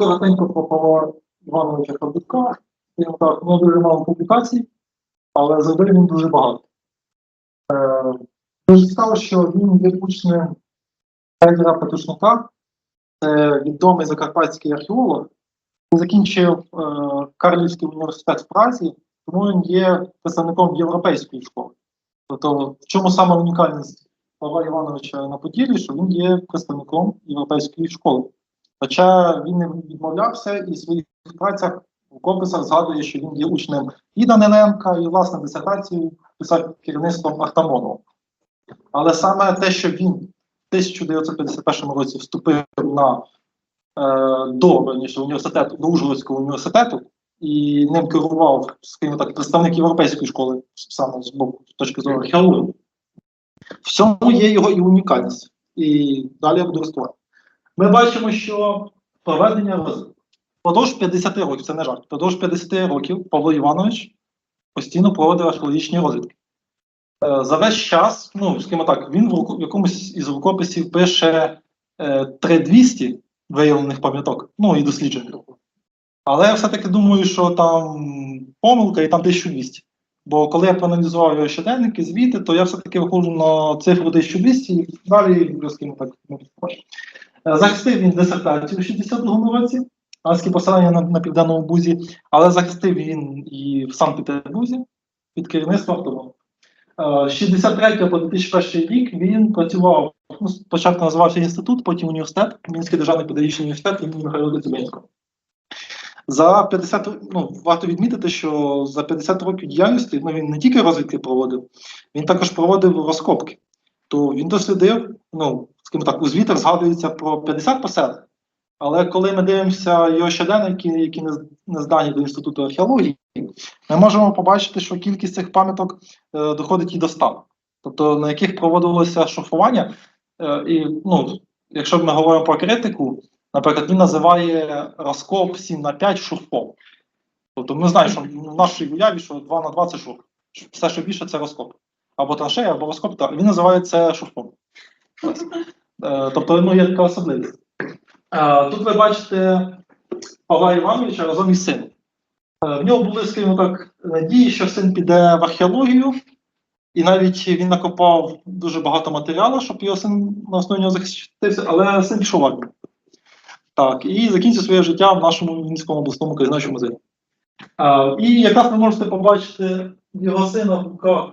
коротенько про Павла Івановича Хабутка. Він так, ну, дуже мало публікацій, але зробив він дуже багато. Е, дуже цікаво, що він є учнем Федора Петушника, це відомий закарпатський археолог. Він закінчив е, Карлівський університет в Празі, тому він є представником європейської школи. Тобто, в чому саме унікальність Павла Івановича на Поділлі, що він є представником європейської школи. Хоча він не відмовлявся і в своїх працях в комписах згадує, що він є учнем і Даниленка, і власне дисертацію писав керівництвом Артамонова. Але саме те, що він в 1951 році вступив на е, до верніше, університету, до Ужгородського університету, і ним керував, скажімо так, представник європейської школи, саме з боку з точки зору археології. В цьому є його і унікальність. І далі я буду розповідати. Ми бачимо, що проведення розвитку. Впродовж 50 років, це не жарт, впродовж 50 років Павло Іванович постійно проводив археологічні розвідки. Е, За весь час, ну, скажімо так, він в, якомусь із рукописів пише е, 3200 виявлених пам'яток, ну і досліджень. Але я все-таки думаю, що там помилка і там 1200. Бо коли я проаналізував його щоденники, звіти, то я все-таки виходжу на цифру 1200 і далі скажімо так. ну, Е, Захистив він дисертацію у 62-му році, адське поселення на, на Південному Бузі, але захистив він і в Санкт-Петербурзі під керівництвом автомобіля. З 63 по 2001 рік він працював, ну, спочатку називався інститут, потім університет, Мінський державний педагогічний університет імені Михайла Коцюбинського. За 50, ну, варто відмітити, що за 50 років діяльності ну, він не тільки розвідки проводив, він також проводив розкопки. То він дослідив, ну, скажімо так, у звітах згадується про 50 поселень, але коли ми дивимося його щоденники, які не, здані до Інституту археології, ми можемо побачити, що кількість цих пам'яток е, доходить і до 100. Тобто, на яких проводилося шофування. Е, і, ну, якщо ми говоримо про критику, наприклад, він називає розкоп 7 на 5 шурфом. Тобто ми знаємо, що в нашій уяві, що 2 на 2 це шурф. Все, що більше, це розкоп. Або траншея, або розкоп. Він називає це шурфом. Е, Тобто, ну, є така особливість. Е, Тут ви бачите Павла Івановича разом із сином. Е, В нього були, скажімо так, надії, що син піде в археологію, і навіть він накопав дуже багато матеріалу, щоб його син на основі нього захистився, але син пішов в армію. Так, і закінчив своє життя в нашому Вінницькому обласному краєзнавчому музеї. І якраз ви можете побачити його сина в руках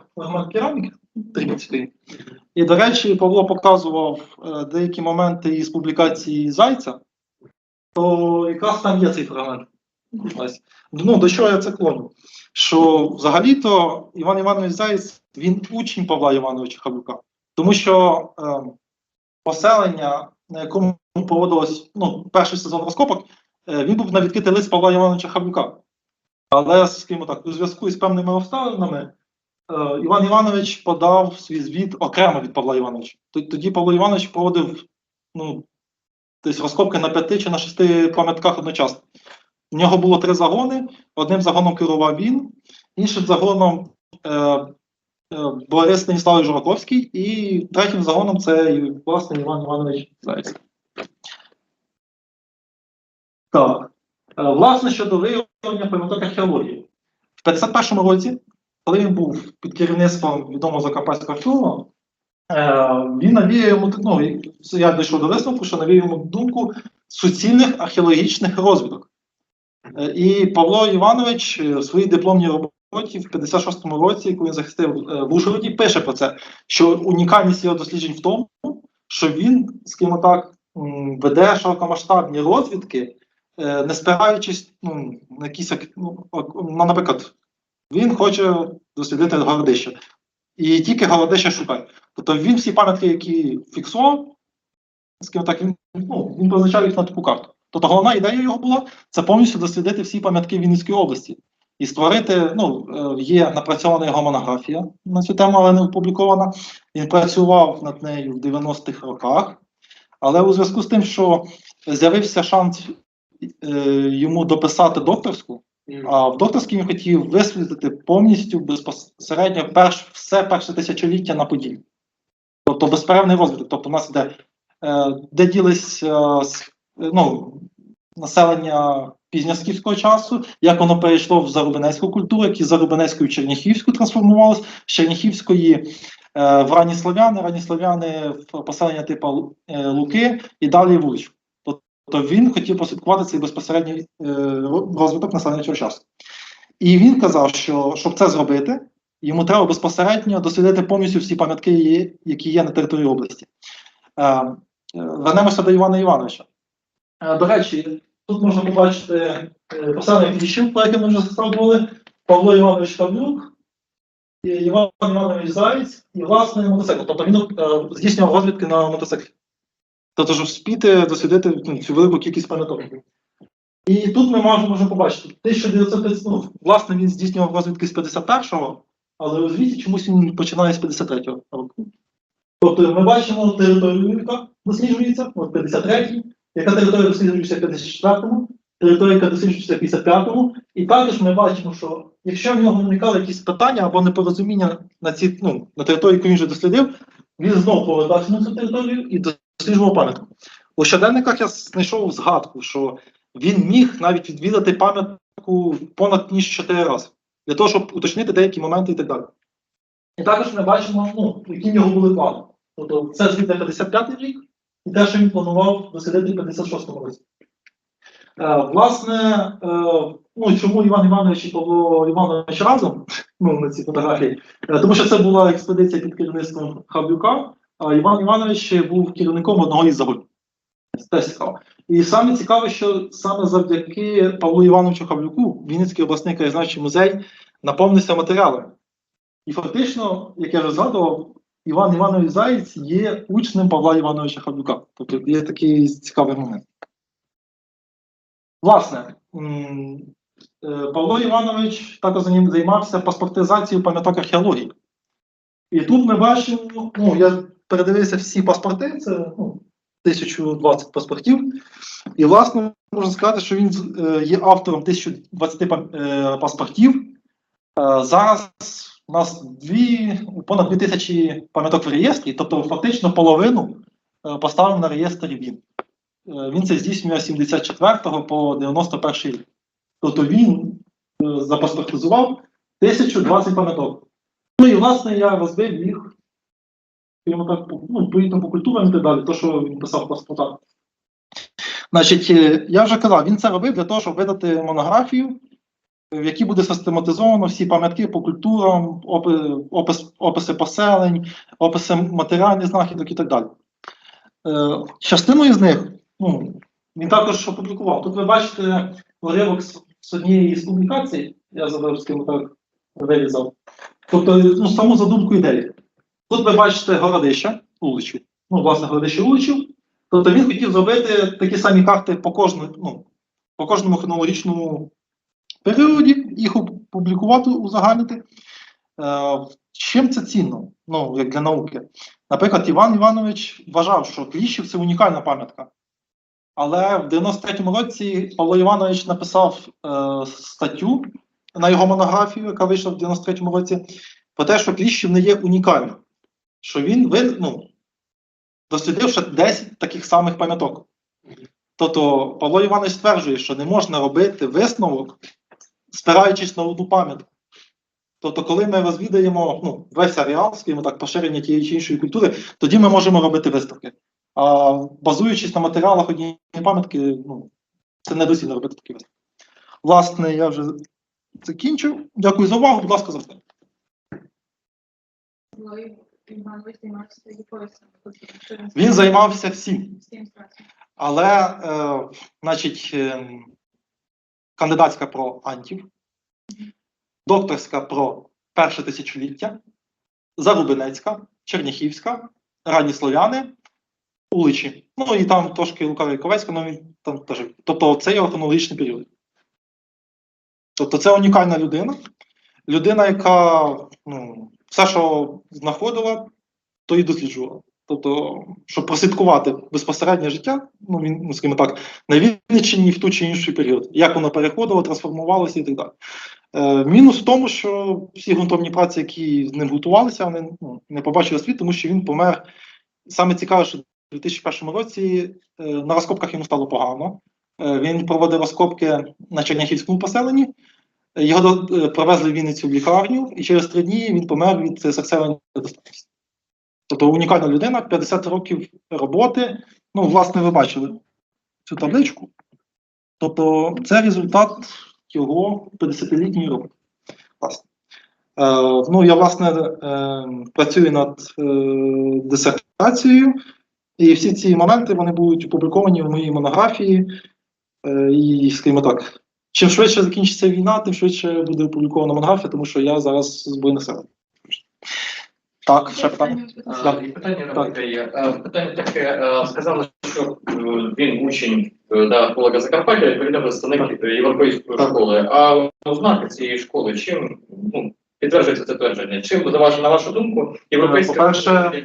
кераміки Трібницької. І, до речі, Павло показував е, деякі моменти із публікації Зайця, то якраз там є цей фрагмент. Ну, до чого я це клоню? Що взагалі-то Іван Іванович Заєць, він учень Павла Івановича Хабука. Тому що е, поселення, на якому проводилось ну, перший сезон розкопок, е, він був на відкритий лист Павла Івановича Хабука. Але, скажімо так, у зв'язку із певними обставинами Іван Іванович подав свій звіт окремо від Павла Івановича. Тоді Павло Іванович проводив ну, десь розкопки на п'яти чи на шести пам'ятках одночасно. У нього було три загони. Одним загоном керував він, іншим загоном е, е, Борис Станіславович Жураковський, і третім загоном це власне Іван Іванович Заєць. Так. Е, Власне, щодо виявлення пам'яток археології. В 51-му році, коли він був під керівництвом відомого закарпатського археолога, е, він навіяв йому, ну, я дійшов до висновку, що навіяв йому думку суцільних археологічних розвиток. Е, І Павло Іванович в своїй дипломній роботі в 56-му році, коли він захистив е, в Ужгороді, пише про це, що унікальність його досліджень в тому, що він, скажімо так, веде широкомасштабні розвідки, не спираючись ну, на якісь, ну, наприклад, він хоче дослідити городище. І тільки городище шукає. Тобто він всі пам'ятки, які фіксував, скажімо так, він, ну, він позначав їх на таку карту. Тобто головна ідея його була це повністю дослідити всі пам'ятки Вінницької області і створити. Ну, е, є напрацьована його монографія на цю тему, але не опублікована. Він працював над нею в 90-х роках, але у зв'язку з тим, що з'явився шанс е, йому дописати докторську, а в докторській він хотів висвітлити повністю безпосередньо перш, все перше тисячоліття на події. Тобто безперервний розвиток. Тобто, у нас іде, е, де ділись е, ну, населення пізньоскіфського часу, як воно перейшло в зарубинецьку культуру, як із зарубинецької в черніхівську трансформувалось, з черніхівської е, в ранні славяни, ранні славяни в поселення типу Луки і далі вулич. Тобто він хотів прослідкувати цей безпосередній е, розвиток населення цього часу. І він казав, що щоб це зробити, йому треба безпосередньо дослідити повністю всі пам'ятки, які є на території області. Е, е, Вернемося до Івана Івановича. До речі, тут можна побачити поселення Кліщів, про яке ми вже згадували, Павло Іванович Павлюк, Іван Іванович Заєць, і власне мотоцикл. Тобто він здійснював розвідки на мотоциклі. Тобто, щоб спіти дослідити ну, цю велику кількість пам'яток. І тут ми можемо вже побачити, 1950, ну, власне, він здійснював розвідки з 51-го, але у звіті чомусь він починає з 53-го року. Тобто ми бачимо територію, яка досліджується, от 53-й, яка територія досліджується в 54-му, територія, яка досліджується в 55-му, і також ми бачимо, що якщо в нього виникали якісь питання або непорозуміння на ці, ну, на території, яку він вже дослідив, він знову повертався на цю територію і досліджував пам'ятку. У щоденниках я знайшов згадку, що він міг навіть відвідати пам'ятку понад ніж чотири рази, для того, щоб уточнити деякі моменти і так далі. І також ми бачимо, ну, які в нього були плани. Тобто це звідти 55-й рік, і те, що він планував дослідити в 56-му році. Е, власне, е, ну, чому Іван Іванович і Павло Іванович разом ну, на цій фотографії? Е, тому що це була експедиція під керівництвом Хабюка, Іван Іванович був керівником одного із загонів. Це теж цікаво. І саме цікаве, що саме завдяки Павлу Івановичу Хавлюку Вінницький обласний краєзнавчий музей наповнився матеріалами. І фактично, як я вже згадував, Іван Іванович Заєць є учнем Павла Івановича Хавлюка. Тобто є такий цікавий момент. Власне, е, Павло Іванович також займався паспортизацією пам'яток археології. І тут ми бачимо, ну, я передивився всі паспорти, це ну, 1020 паспортів. І, власне, можна сказати, що він е, є автором 1020 пам- е, паспортів. Е, Зараз у нас дві, понад 2000 пам'яток в реєстрі, тобто фактично половину поставив на реєстрі він. Він це здійснює з 74 по 91 рік. Тобто він запаспортизував 1020 пам'яток. Ну і власне я розбив їх, скажімо так, по- ну, відповідно по культурам і так далі, то, що він писав в паспортах. Значить, е, я вже казав, він це робив для того, щоб видати монографію, в якій буде систематизовано всі пам'ятки по культурам, опис, описи поселень, описи матеріальних знахідок і так далі. Е, частину із них ну, він також опублікував. Тут ви бачите уривок з, з однієї з публікацій, я скажімо так, вирізав. Тобто, ну, саму задумку ідеї. Тут ви бачите городище Уличів. Ну, власне, городище Уличів. Тобто він хотів зробити такі самі карти по кожному, ну, по кожному хронологічному періоді, їх опублікувати, узагальнити. Е, чим це цінно? Ну, як для науки. Наприклад, Іван Іванович вважав, що Кліщів це унікальна пам'ятка. Але в 93-му році Павло Іванович написав е, статтю на його монографію, яка вийшла в 93-му році, про те, що Кліщів не є унікальним. Що він ви- ну, дослідив ще 10 таких самих пам'яток. Тобто Павло Іванович стверджує, що не можна робити висновок, спираючись на одну пам'ятку. Тобто, коли ми розвідаємо ну, весь ареал, скажімо так, поширення тієї чи іншої культури, тоді ми можемо робити висновки. А базуючись на матеріалах однієї пам'ятки, ну, це недоцільно робити такі висновки. Власне, я вже закінчив. Дякую за увагу. Будь ласка, займався якоюсь Він займався всім. Але, е, значить, е, кандидатська про антів, докторська про перше тисячоліття, Зарубинецька, Черніхівська, ранні слов'яни, Уличі. Ну і там трошки Лукавий і Ковецька, ну він там теж. Тобто це його хронологічний період. Тобто це унікальна людина. Людина, яка ну, все, що знаходила, то і досліджувала. Тобто, щоб прослідкувати безпосереднє життя, ну він, ну, скажімо так, на Вінниччині в ту чи інший період, як воно переходило, трансформувалося і так далі. Е, мінус в тому, що всі ґрунтовні праці, які з ним готувалися, вони ну, не побачили світ, тому що він помер. Саме цікаве, що в 2001 році е, на розкопках йому стало погано. Е, Він проводив розкопки на Черняхівському поселенні. Його е, привезли в Вінницю в лікарню, і через три дні він помер від е, серцевої недостатності. Тобто унікальна людина, 50 років роботи. Ну, власне, ви бачили цю табличку. Тобто, це результат його 50-літньої роботи. Власне. Е, ну, я, власне, е, працюю над е, дисертацією, і всі ці моменти вони будуть опубліковані в моїй монографії. Е, і, скажімо так, чим швидше закінчиться війна, тим швидше буде опублікована монографія, тому що я зараз з збройних сил. Так, ще питання. питання? Так. Питання Так. на є. Е, Питання таке, е, сказали, що е, він учень е, да, Полога Закарпаття, відповідно представник європейської школи. А ознаки цієї школи чим ну, підтверджується це твердження? Чим за на вашу думку, європейська По-перше,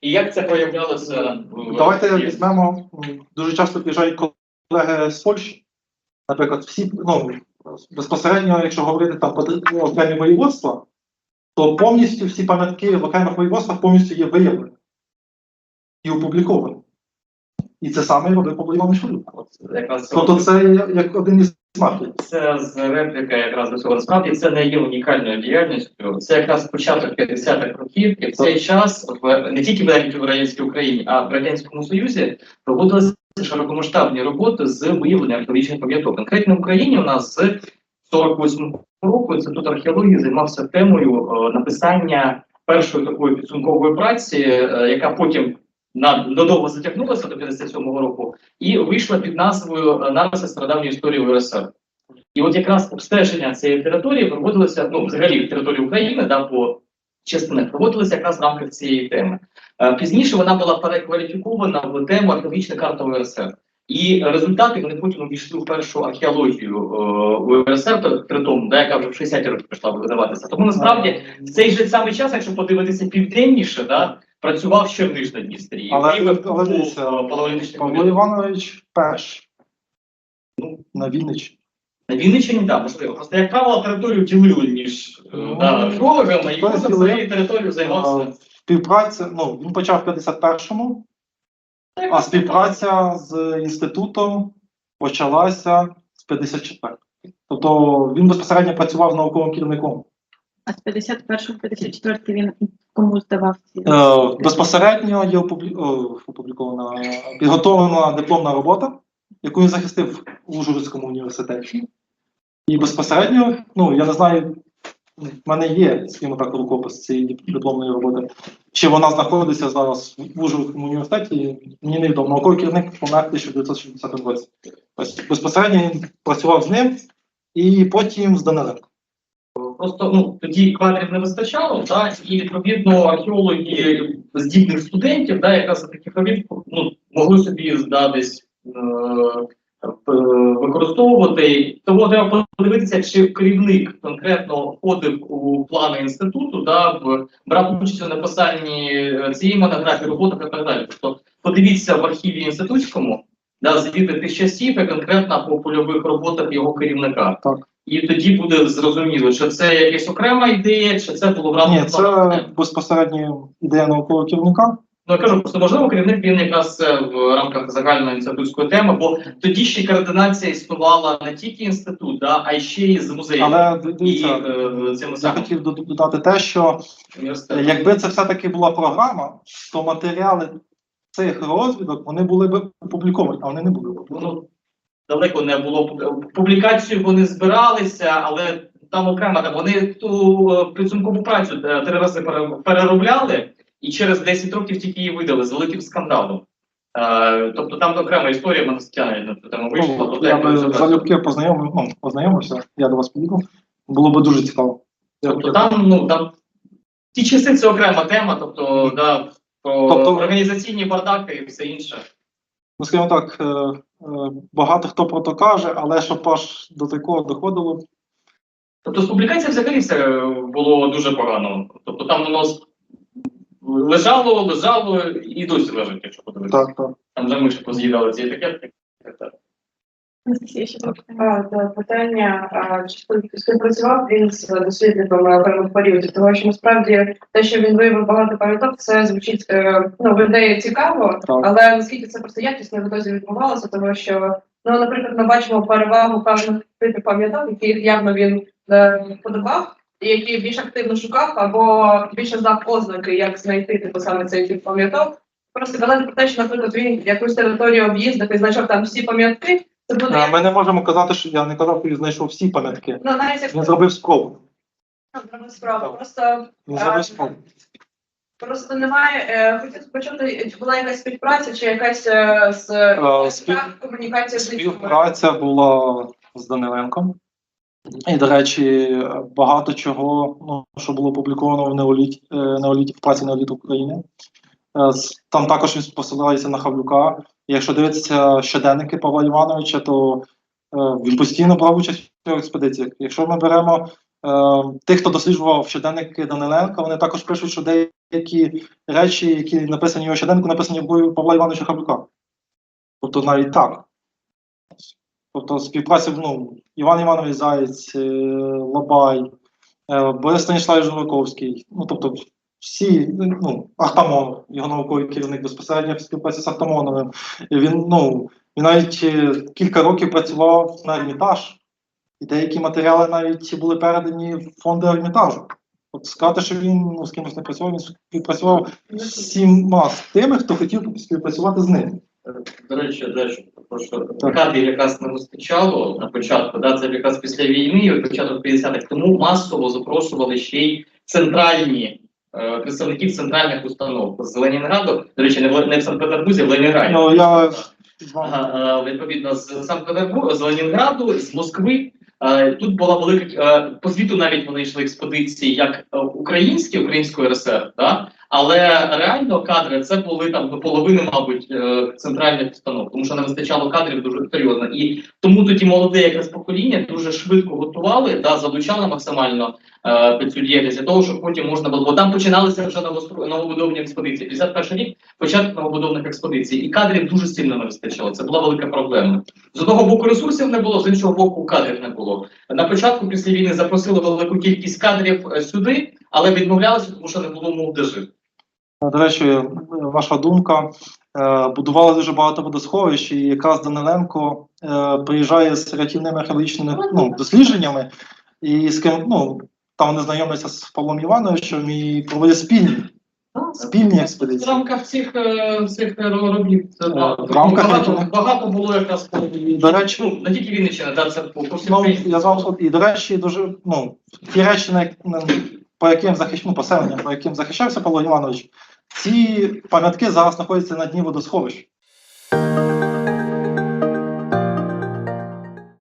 і як це проявлялося? в- Давайте візьмемо дуже часто приїжджають колеги з Польщі. Наприклад, всі ну, безпосередньо, якщо говорити там про окремі воєводства, то повністю всі пам'ятки в окремих воєводствах повністю є виявлені і опубліковані. І це саме робив Павло Іванович Шулюк. Тобто це як один із маркерів. Це з репліка якраз до цього. Насправді це не є унікальною діяльністю. Це якраз початок 50-х років, і в цей час от в не тільки в радянській Україні, а в радянському Союзі проводилися широкомасштабні роботи з виявлення археологічних пам'яток. Конкретно в Україні у нас з 48 року інститут археології займався темою е, написання першої такої підсумкової праці, е, яка потім надовго затягнулася до 57-го року, і вийшла під назвою е, Нариси стародавньої історії УРСР. І от якраз обстеження цієї території проводилося, ну, взагалі території України, да, по частинах проводилися якраз в рамках цієї теми. Е, Пізніше вона була перекваліфікована в тему археологічна карта УРСР. І результати вони потім увійшли в першу археологію е, УРСР, то- да, яка вже в 60-ті роки почала видаватися. Тому насправді в цей же самий час, якщо подивитися південніше, да, працював Черниш на Дністрі. Але- але Павло. Іванович перший. Ну, на Вінниччині. На Вінниччині, так, можливо. Просто, як правило, територію ділили між е, Ну, да, археологами, і хтось своєю територією займався. Співпраця, ну, він почав в 51-му, а співпраця з інститутом почалася з 54 Тобто він безпосередньо працював науковим керівником. А з 51 54 він кому здавав ці? Е, безпосередньо є опублі... опублікована підготовлена дипломна робота, яку він захистив в Ужгородському університеті. І безпосередньо, ну я не знаю, в мене є, скажімо так, рукопис цієї дипломної роботи. Чи вона знаходиться зараз в Ужгородському університеті? Мені невідомо. Науковий керівник помер в 1960 році. Тобто безпосередньо він працював з ним і потім з Даниленко. Просто ну, тоді кадрів не вистачало, да, і відповідно археологи здібних студентів, да, якраз таких робіт ну, могли собі здатись е, використовувати. Тому треба подивитися, чи керівник конкретно входив у плани інституту, да, в, брав участь у написанні е, цієї монографії, роботах і так далі. Тобто подивіться в архіві інститутському, да, звіти тих часів і конкретно по польових роботах його керівника. Так. І тоді буде зрозуміло, чи це якась окрема ідея, чи це було в рамках Ні, це безпосередньо ідея наукового керівника. Ну, я кажу, просто можливо, керівник він якраз в рамках загальної інститутської теми, бо тоді ще координація існувала не тільки інститут, да, а й ще й з музеєм. Але І е, цим я хотів додати те, що. Якби це все-таки була програма, то матеріали цих розвідок вони були б опубліковані, а вони не були опубліковані. Далеко не було публікацію. Вони збиралися, але там окремо там вони ту е, підсумкову працю е, три рази пере- переробляли, і через 10 років тільки її видали з великим скандалом. Е, тобто там окрема історія вона стягне на тему вийшла. Ну, я би залюбки познайомив, ну, познайомився, я до вас підійду. Було б дуже цікаво. Тобто там, ну там ті часи це окрема тема, тобто да, про Тобто- організаційні бардаки і все інше. Ну, скажімо так, е, е, багато хто про то каже, але щоб аж до такого доходило. Тобто з публікації взагалі все було дуже погано. Тобто там воно з- лежало, лежало і досі лежить, якщо подивитися. Так, так. Там вже миші поз'їдали ці етикетки. Питання. А, да, питання, а, чи співпрацював він з дослідниками окремих періодів, тому що насправді те, що він виявив багато пам'яток, це звучить е, ну, виглядає цікаво, Так. але наскільки це просто якісно в дозі відбувалося, тому що Ну, наприклад, ми бачимо перевагу певних типів пам'яток, які явно він е, подавав, які більш активно шукав, або більше знав ознаки, як знайти типу саме цей тип пам'яток. Просто казати про те, що, наприклад, він якусь територію об'їздив і знайшов там всі пам'ятки, це буде Е, Ми не можемо казати, що я не казав, що він знайшов всі пам'ятки. ну, навіть як Він зробив спробу. зробив справу. Просто Він зробив спробу. Просто немає. Е, хотів почути, чи була якась співпраця, чи якась е, з Е, спів- комунікація з іншими? Співпраця була з Даниленком. І, до речі, багато чого, ну, що було опубліковано в е, неоліті, в праці Неоліт України. Е, Там також він посилається на Хавлюка. Якщо дивитися щоденники Павла Івановича, то е, він постійно брав участь в експедиціях. Якщо ми беремо тих, хто досліджував щоденники Даниленка, вони також пишуть, що деякі речі, які написані його щоденнику, написані в Павла Івановича Хавлюка. Тобто навіть так. Тобто співпраця, ну, Іван Іванович Заєць, е, Лобай, е, Борис Станіславович Жураковський, ну, тобто всі, ну, Ахтамонов, його науковий керівник безпосередньо співпраці з Ахтамоновим. Він, ну, він навіть е, кілька років працював на Ермітаж, і деякі матеріали навіть були передані в фонди Ермітажу. От сказати, що він ну, з кимось не працював, він співпрацював з всіма з тими, хто хотів співпрацювати з ним. До речі, дещо про що кадрів якраз не вистачало на початку, да, це якраз після війни, от початок 50-х, тому масово запрошували ще й центральні е, представників центральних установ з Ленінграду. До речі, не в, не в Санкт-Петербурзі, а в Ленінграді. Ну, я Ага, е, відповідно з Санкт-Петербурга, з Ленінграду, з Москви. Е, Тут була велика е, по світу навіть вони йшли експедиції як українські, української РСР, да? Але реально кадри це були там до половини, мабуть, е, центральних установ, тому що не вистачало кадрів дуже серйозно. І тому тоді молоде якраз покоління дуже швидко готували, да, залучали максимально е, під цю діяльність для того, щоб потім можна було. Бо там починалися вже новобудовні експедиції. 51 рік початок новобудовних експедицій, і кадрів дуже сильно не вистачало. Це була велика проблема. З одного боку ресурсів не було, з іншого боку кадрів не було. На початку після війни запросили велику кількість кадрів е, сюди, але відмовлялися, тому що не було мов де жити. До речі, ваша думка. Е, Будували дуже багато водосховищ, і якраз Даниленко е, приїжджає з рятівними археологічними ну, дослідженнями, і з ким ну, там вони знайомляться з Павлом Івановичем і проводять спільні, спільні В рамках цих, цих е, робіт в рамках багато, багато було якраз по До речі, ну, не тільки Вінниччина, да, це по, Ну, я з і до речі, дуже ну ті речі, на, на- по яким захищ... ну, поселенням, по яким захищався Павло Іванович, ці пам'ятки зараз знаходяться на дні водосховищ.